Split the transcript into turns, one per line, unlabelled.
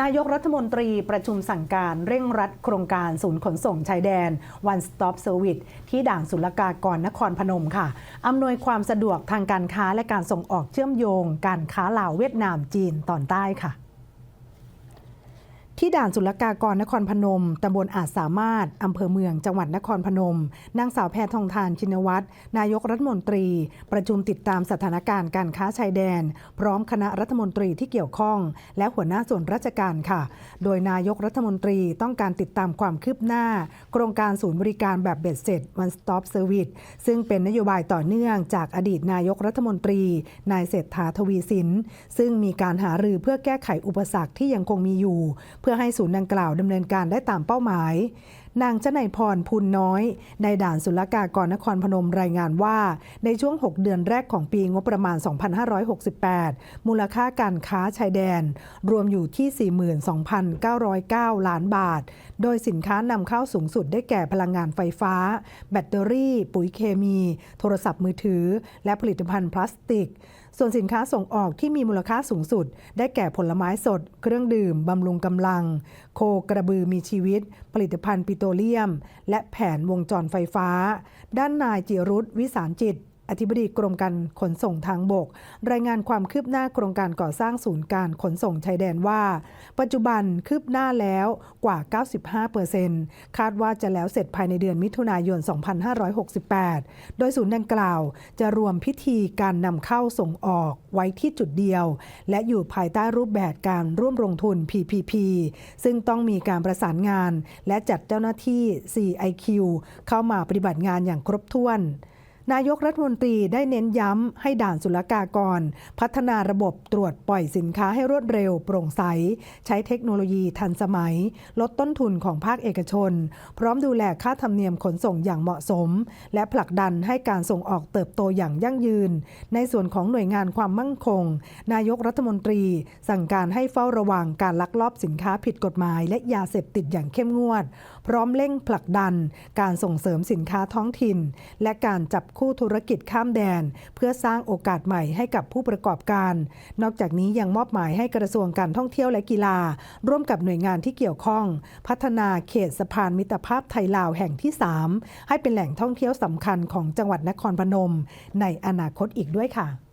นายกรัฐมนตรีประชุมสั่งการเร่งรัดโครงการศูนย์ขนส่งชายแดน One Stop Service ที่ด่านศุลกากรนครพนมค่ะ อำนวยความสะดวกทางการค้าและการส่งออกเชื่อมโยง การค้าลาวเวียดนามจีนตอนใต้ค่ะ ที่ด่านศุลกากรนครพนม ตำบลอาจสามารถ อำเภอเมือง จังหวัดนครพนม นางสาวแพทองทานชินวัตร นายกรัฐมนตรี ประชุมติดตามสถานการณ์การค้าชายแดน พร้อมคณะรัฐมนตรีที่เกี่ยวข้อง และหัวหน้าส่วนราชการค่ะ โดยนายกรัฐมนตรีต้องการติดตามความคืบหน้า โครงการศูนย์บริการแบบเบ็ดเสร็จ One Stop Service ซึ่งเป็นนโยบายต่อเนื่องจากอดีตนายกรัฐมนตรี นายเศรษฐาทวีสิน ซึ่งมีการหารือเพื่อแก้ไขอุปสรรคที่ยังคงมีอยู่เพื่อให้ศูนย์ดังกล่าวดำเนินการได้ตามเป้าหมาย นางชนัยพรพูนน้อย ในด่านศุลกากรนครพนมรายงานว่า ในช่วง 6 เดือนแรกของปีงบประมาณ 2568 มูลค่าการค้าชายแดน รวมอยู่ที่ 42,909 ล้านบาท โดยสินค้านำเข้าสูงสุดได้แก่พลังงานไฟฟ้า แบตเตอรี่ ปุ๋ยเคมี โทรศัพท์มือถือ และผลิตภัณฑ์พลาสติกส่วนสินค้าส่งออกที่มีมูลค่าสูงสุด ได้แก่ผลไม้สด เครื่องดื่ม บำรุงกำลัง โคกระบือมีชีวิต ผลิตภัณฑ์ปิโตรเลียม และแผนวงจรไฟฟ้า ด้านนายจิรุธวิสารจิต อธิบดีกรมการขนส่งทางบก รายงานความคืบหน้าโครงการก่อสร้างศูนย์การขนส่งชายแดนว่า ปัจจุบันคืบหน้าแล้วกว่า 95%คาดว่าจะแล้วเสร็จภายในเดือนมิถุนายน 2568 โดยศูนย์ดังกล่าว จะรวมพิธีการนำเข้าส่งออกไว้ที่จุดเดียว และอยู่ภายใต้รูปแบบการร่วมลงทุน PPP ซึ่งต้องมีการประสานงาน และจัดเจ้าหน้าที่ CIQ เข้ามาปฏิบัติงานอย่างครบถ้วน นายกรัฐมนตรีได้เน้นย้ำให้ด่านศุลกากร พัฒนาระบบตรวจปล่อยสินค้าให้รวดเร็วโปร่งใส ใช้เทคโนโลยีทันสมัย ลดต้นทุนของภาคเอกชน พร้อมดูแลค่าธรรมเนียมขนส่งอย่างเหมาะสม และผลักดันให้การส่งออกเติบโตอย่างยั่งยืน ในส่วนของหน่วยงานความมั่นคง นายกรัฐมนตรี สั่งการให้เฝ้าระวังการลักลอบสินค้าผิดกฎหมาย และยาเสพติดอย่างเข้มงวด พร้อมเร่งผลักดัน การส่งเสริมสินค้าท้องถิ่น และการจับคู่ธุรกิจข้ามแดน เพื่อสร้างโอกาสใหม่ให้กับผู้ประกอบการ นอกจากนี้ยังมอบหมายให้กระทรวงการท่องเที่ยวและกีฬา ร่วมกับหน่วยงานที่เกี่ยวข้อง พัฒนาเขตสะพานมิตรภาพไทยลาวแห่งที่ 3 ให้เป็นแหล่งท่องเที่ยวสำคัญของจังหวัดนครพนม ในอนาคตอีกด้วยค่ะ